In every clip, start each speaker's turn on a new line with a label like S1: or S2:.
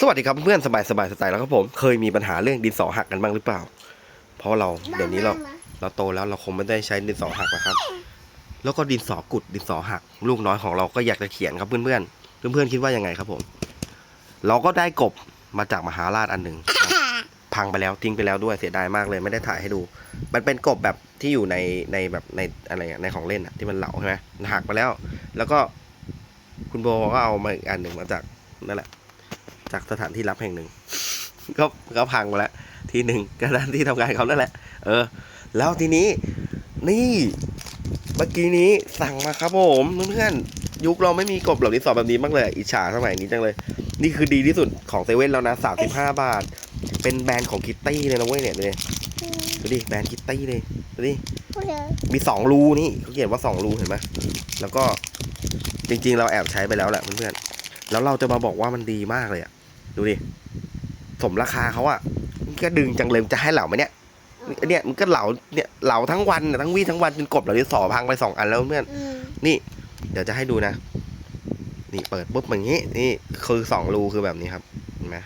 S1: สวัสดีครับเพื่อนสบายสบายสไตล์แล้วครับผมเคยมีปัญหาเรื่องดินสอหักกันบ้างหรือเปล่า เพราะเราเดี๋ยวนี้เราเราโตแล้วเราคงไม่ได้ใช้ดินสอหักนะครับ แล้วก็ดินสอกุดดินสอหัก ลูกน้อยของเราก็อยากจะเขียนครับเพื่อนเพื่อนเพื่อนเพื่อนๆคิดว่ายังไงครับผม เราก็ได้กบมาจากมหาราชอันหนึ่งครับพังไปแล้วทิ้งไปแล้วด้วยเสียดายมากเลยไม่ได้ถ่ายให้ดู มันเป็นกบแบบที่อยู่ในในแบบในอะไรอะในของเล่นอะที่มันเหลาใช่ไหมหักไปแล้ว แล้วก็คุณโบก็เอามาอีกอันหนึ่งมาจากนั่นแหละ จากสถานที่รับแห่งหนึ่ง ก็ก็พังไปแล้วทีหนึ่งก็ด้านที่ทำงานเขานั่นแหละ เออ แล้วทีนี้นี่เมื่อกี้นี้สั่งมาครับผมเพื่อนๆยุคเราไม่มีกบเหล่านี้สอบแบบนี้บ้างเลยอิจฉาสมัยนี้จังเลย นี่คือดีที่สุดของเซเว่นแล้วนะสามสิบห้าบาท เป็นแบรนด์ของคิตตี้เลยนะเว้ยเนี่ยดูดิดูดิแบรนด์คิตตี้เลยดูดิ
S2: พูดเลย
S1: มีสองรูนี่เขาเขียนว่าสองรูเห็นไหมแล้วก็จริง ๆ เราแอบใช้ไปแล้วแหละเพื่อนๆ แล้วเราจะมาบอกว่ามันดีมากเลยอะดูดิสมราคาเขาอะมันก็ดึงจังเลยมันจะให้เหล่าไหมเนี่ยเนี่ยมันก็เหลาเนี่ยเหลาทั้งวันน่ะทั้งวี่ทั้งวันจนกบเหล่านี้สอพังไปสองอันแล้วเพื่อน
S2: อืม
S1: นี่ เดี๋ยวจะให้ดูนะ นี่เปิดปุ๊บอย่างนี้ นี่คือสองรูคือแบบนี้ครับเห็นไหม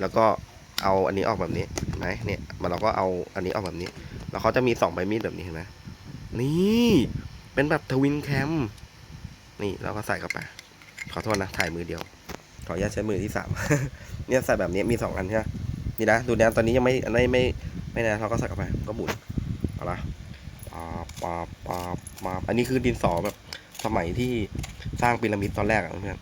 S1: แล้วก็เอาอันนี้ออกแบบนี้เห็นไหมเนี่ยมันเราก็เอาอันนี้ออกแบบนี้ แล้วเขาจะมีสองใบมีดแบบนี้เห็นไหมนี่ เป็นแบบทวินแคมนี่เราก็ใส่เข้าไป ขอโทษนะ ถ่ายมือเดียว ขออนุญาตใช้มือที่สาม เนี่ยใส่แบบนี้มีสองอันใช่ไหมนี่นะ ดูนะตอนนี้ยังไม่ไม่ไม่ไม่นะเราก็ใส่เข้าไปก็หมุนเอาละปาปาปาปาอันนี้คือดินสอแบบสมัยที่สร้างพีระมิดตอนแรกอะเพื่อน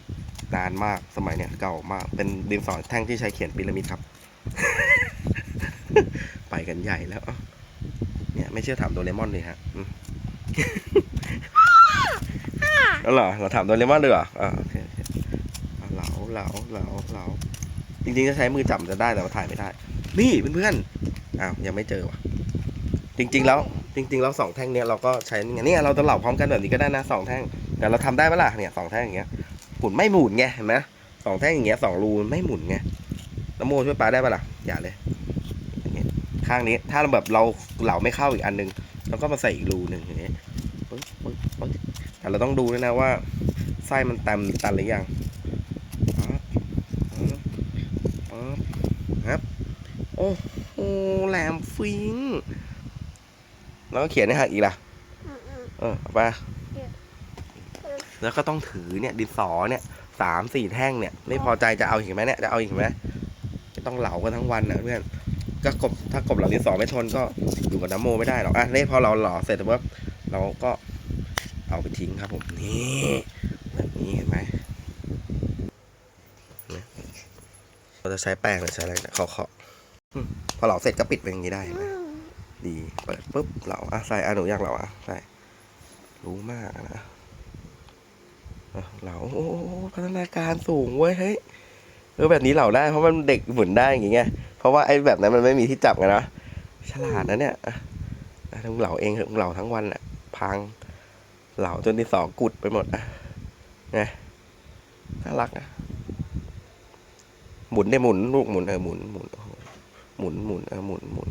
S1: นานมากสมัยเนี้ยเก่ามาก เป็นดินสอแท่งที่ใช้เขียนพีระมิดครับ ไปกันใหญ่แล้ว เนี่ยไม่เชื่อถามโดเรมอนเลยฮะอืมแล้วเหรอเราถามโดเรมอนเลยเหรออ่าโอเคโอ เคเอาเหลาเหลาเหลาเหลาจริงๆจะใช้มือจับจะได้แต่ว่าถ่ายไม่ได้ นี่เพื่อนๆอ้าวยังไม่เจอว่ะ จริง ๆ แล้วจริง ๆ แล้วสองแท่งเนี้ยเราก็ใช้เนี่ยเนี่ยเราจะเหลาพร้อมกันแบบนี้ก็ได้นะสองแท่ง แต่เราทำได้ปะล่ะเนี่ยสองแท่งอย่างเงี้ยหมุนไม่หมุนไงเห็นไหมสองแท่งอย่างเงี้ยสองรูไม่หมุนไงน้ำโมช่วยปลาได้ปะล่ะอย่าเลยอย่างเงี้ยข้างนี้ถ้าเราแบบเราเหลาไม่เข้าอีกอันหนึงเราก็มาใส่อีกรูหนึ่งอย่างเงี้ยแต่เราต้องดูด้วยนะว่าไส้มันเต็มตันหรือยังปั๊บปึ๊บปึ๊บครับโอ้โหแหลมฟิงแล้วก็เขียนให้หักอีกล่ะ
S2: อืมอืม
S1: เออเอาไปแล้วก็ต้องถือเนี่ยดินสอเนี่ยสามสี่แท่งเนี่ย ไม่พอใจจะเอาอีกไหมเนี่ยจะเอาอีกไหมไม่ต้องเหลากันทั้งวันนะเพื่อนก็กบถ้ากบเหล่าดินสอไม่ทนก็อยู่กับน้ำโมไม่ได้หรอกอะนี่พอเราเหลาเสร็จแล้วเราก็เอาไปทิ้งครับผมนี่แบบนี้เห็นไหมเนี่ยเราจะใช้แป้งหรือใช้อะไรเนี่ยเคาะๆอืม พอเหลาเสร็จก็ปิดเป็นอย่างนี้ได้นไหม
S2: อืม
S1: ดีเปิดปุ๊บเหลาอะใส่อะหนูอยากเหลาอะใส่รู้มากนะเหลาโอ้โหพัฒนาการสูงเว้ยเฮ้ยเออแบบนี้เหลาได้เพราะมันเด็กหมุนได้อย่างเงี้ยเพราะว่าไอ้แบบนั้นมันไม่มีที่จับไงนะฉลาดนะเนี่ยอะอะทั้งเหลาเองเถอะเหลาทั้งวันอะ พังเหลาจนที่สองกุดไปหมดอะไงน่ารักอะหมุนได้หมุนลูกหมุนเออหมุนหมุน หหมุนหมุนเออหมุนหมุน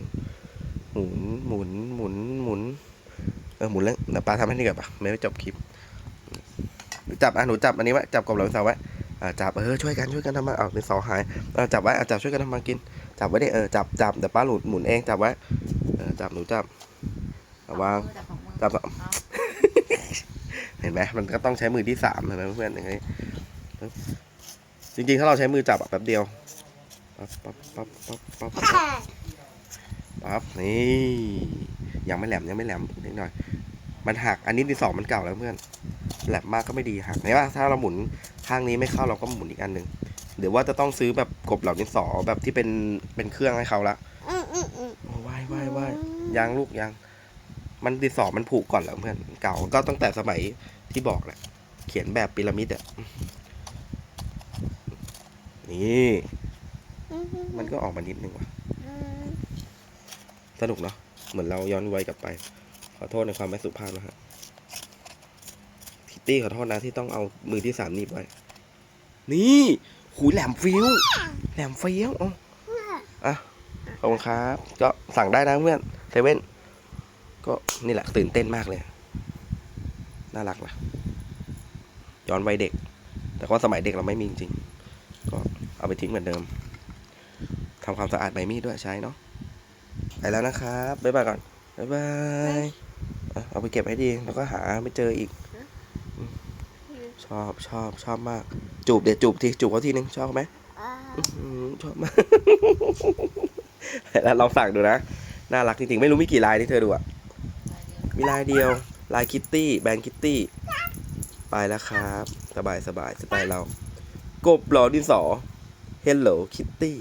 S1: หมุนหมุนหมุนหมุนเออหมุนแล้วเดี๋ยวปาทำให้นี่ก่อนปะไม่ได้จบคลิปหนูจับอะหนูจับอันนี้ไว้จับกบเหล่าเสาไว้อ่าจับเออช่วยกันช่วยกันทำมาเอาเป็นเสาหายเออจับไว้อะจับช่วยกันทำมากิน จับไว้ดิเออจับจับเดี๋ยวป้าหลุดหมุนเองจับไว้เออจับหนูจับเอาวางจับเห็นไหมมันก็ต้องใช้มือที่สามเห็นไหมเพื่อนอย่างนี้ปึ๊บจริงๆ ถ้าเราใช้มือจับอะแป๊บเดียว ปั๊บปั๊บปั๊บปั๊บปั๊บปั๊บนี่ยังไม่แหลมยังไม่แหลมนิดหน่อย มันหักอันนี้ดิสอมันเก่าแล้วเพื่อนแหลมมากก็ไม่ดีหักเห็นปะถ้าเราหมุนข้างนี้ไม่เข้าเราก็หมุนอีกอันหนึ่งหรือว่าจะต้องซื้อแบบกบเหล่าดินสอแบบที่เป็นเป็นเครื่องให้เขาละโอ้ว่ายว่ายว่ายยางลูกยางมันดินสอมันผุก่อนแล้วเพื่อนเก่าก็ตั้งแต่สมัยที่บอกแหละ เขียนแบบพีระมิดอะนี่
S2: ม
S1: มันก็ออกมานิดนึงว่ะ
S2: อืม
S1: สนุกเนาะเหมือนเราย้อนวัยกลับไป ขอโทษในความไม่สุภาพนะฮะทิตตี้ขอโทษนะที่ต้องเอามือที่สามหนีบไว้นี่หูยแหลมฟิวแหลมฟิวอ๋ออะขอบคุณครับ ก็สั่งได้นะเพื่อนเซเว่นก็นี่แหละตื่นเต้นมากเลย น่ารักนะย้อนวัยเด็ก แต่ว่าสมัยเด็กเราไม่มีจริงๆก็เอาไปทิ้งเหมือนเดิม ทำความสะอาดใบมีดด้วยใช้เนาะไปแล้วนะครับบ๊ายบายก่อนบ๊ายบายอะเอาไปเก็บให้ดีแล้วก็หาไม่เจออีก ชอบชอบชอบมาก จูบเดี๋ยวจูบทีจูบเขาทีนึงชอบไหม
S2: อ่า
S1: อืมชอบมากแล้วลองสั่งดูนะ น่ารักจริงๆ ไม่รู้มีกี่ลายที่เธอดูอะมีลายเดียว ลายคิตตี้แบรนด์คิตตี้ ไปแล้วครับ สบายสบายสไตล์เรา กบหลอดินสอ Hello Kitty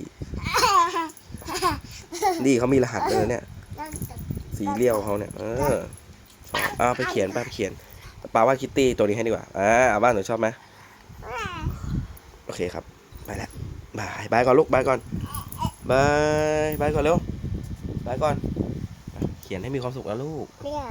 S1: นี่เขามีรหัสเลยเนี่ย สีเรียวเขาเนี่ย เออชอบเอาไปเขียนไปไปเขียนปาว่าคิตตี้ตัวนี้ให้ดีกว่าอ่าเอาบ้านหนูชอบไหมโอเคครับ ไปแล้วบายบายก่อนลูกบายก่อนบายบายก่อนเร็วบายก่อน เขียนให้มีความสุขนะลูก
S2: เนี่ย